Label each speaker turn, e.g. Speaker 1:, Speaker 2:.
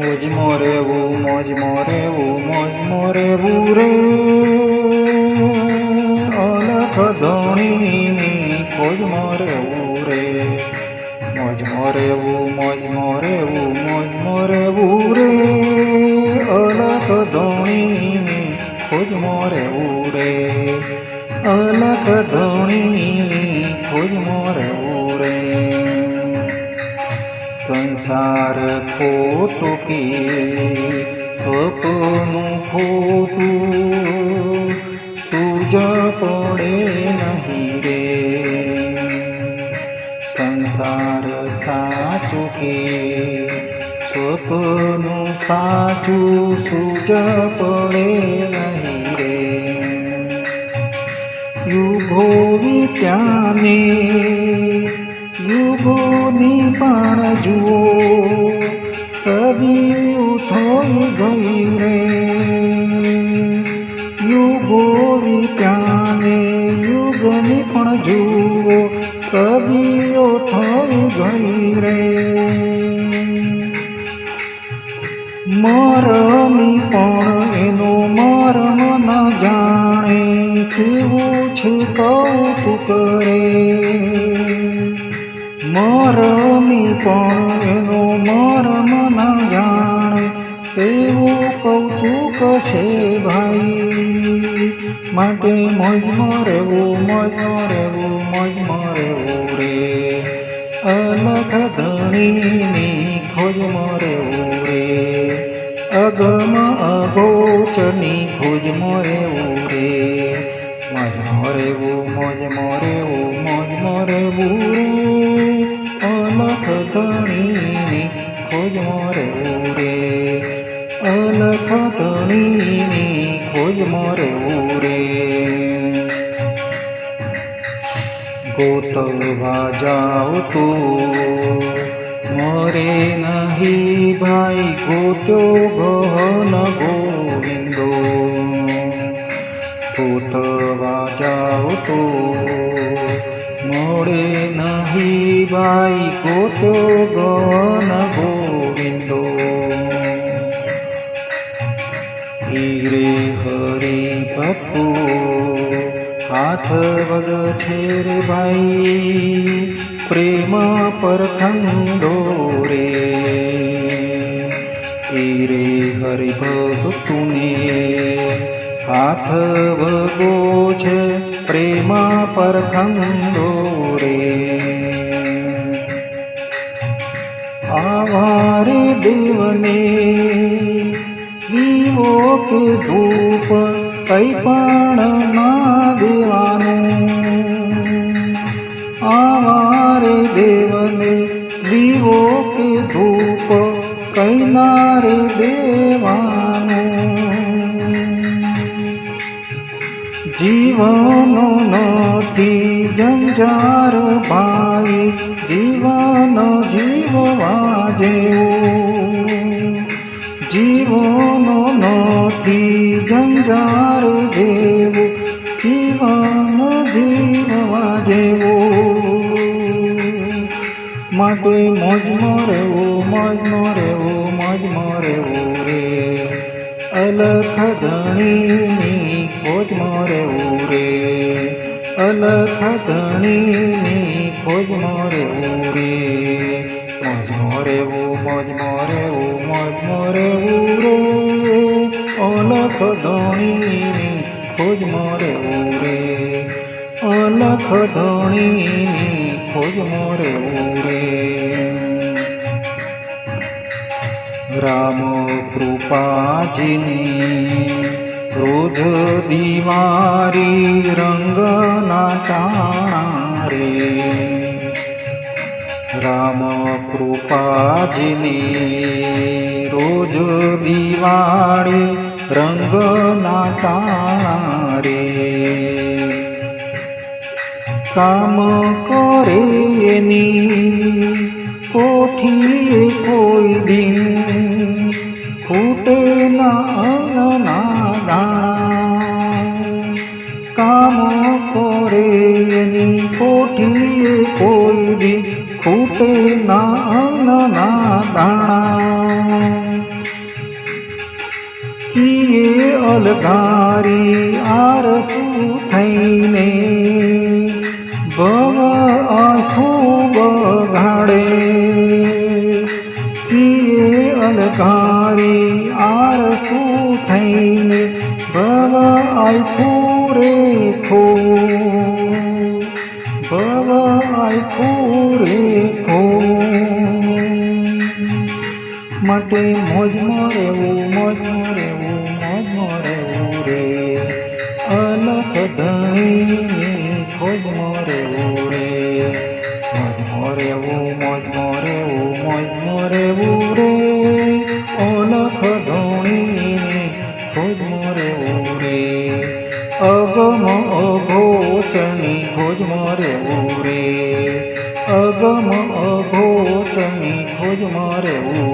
Speaker 1: મોજમાં રહેવું મોજમાં રહેવું મોજમાં રહેવું રે. અલખ ધણીની ખોજમાં રહેવું રે. મોજમાં રહેવું મોજમાં રહેવું મોજમાં રહેવું રે. અલખ ધણીની ખોજમાં રહેવું રે. અલખ ધણીની સંસાર ખોટું કે સ્વપ્નું ખોટું સૂજ પડે નહીં રે. સંસાર સાચું કે સ્વપ્નું સાચું સૂજ પડે નહીં રે. યુગો વિત્યાને જુઓ સદી થઈ ગઈ રે. યુગો વિત્યાને યુગની પણ જુઓ સદીઓ થઈ ગઈ રે. મરમી પણ એનો મરમ ન જાણે કેવું છે કૌતુક રે. મરમી પણ એનો મર્મ ન જાણે એવું કૌતુક છે ભાઈ. માટે મોજમાં રહેવું મોજમાં રહેવું મોજમાં રહેવું રે. અલખ ધણીની ખોજમાં રહેવું રે. અગમ અગોચરની ખોજમાં રહેવું को तौबा जाओ तो। মরে নাহি ভাই গোতো গহন গোবিন্দ পুত বাজাও তো মরে নাহি ভাই গোতো গহন গোবিন্দ হিরে হরি বাপু વગ છે રે ભાઈ પ્રેમ પર ખંડો રે હીરે હરિ ભક્તુને હાથ વગો છે પ્રેમ પરખંડો રે આવારે દેવને દીવો કે ધૂપ, કઈ પણ કઈ ના દેવાનું જીવનો નથી જંજાર ભાઈ જીવન જીવવા જેવું જીવનો નથી જંજાર માટે મોજમાં રહેવું મોજમાં રહેવું મોજમાં રહેવું રે. અલખ ધણીની ખોજમાં રહેવું રે. અલખ ધણીની ખોજમાં રહેવું રે. મોજમાં રહેવું મોજમાં રહેવું મોજમાં રહેવું રે. અલખ ધણીની ખોજમાં રહેવું રે. અલખ ધણીની ખોજમાં રહેવું રે. રામ કૃપાજીની ક્રોધ દિવારી રંગના ટાણા રે રામ કૃપાજીની રોજ દિવાળી રંગના ટાણા રે કામ કરે એની કોઠીએ કોઈ દિન અલકાણા કિયે અલકારી આરસુ થઈને? ભવ આંખું બગાડે. કિયે અલકારી આરસુ થઈને? ભવ આંખું રે ખો ભવ આંખું માટે મોજમાં રહેવું મોજમાં રહેવું મોજમાં રહેવું રે. અલખ ધણીની ખોજમાં રહેવું રે. મોજમાં રહેવું મોજમાં રહેવું મોજમાં રહેવું રે. અલખ ધણીની ખોજમાં રહેવું રે. અગમ અગોચરની ખોજમાં રહેવું રે. અગમ અગોચરની ખોજમાં રહેવું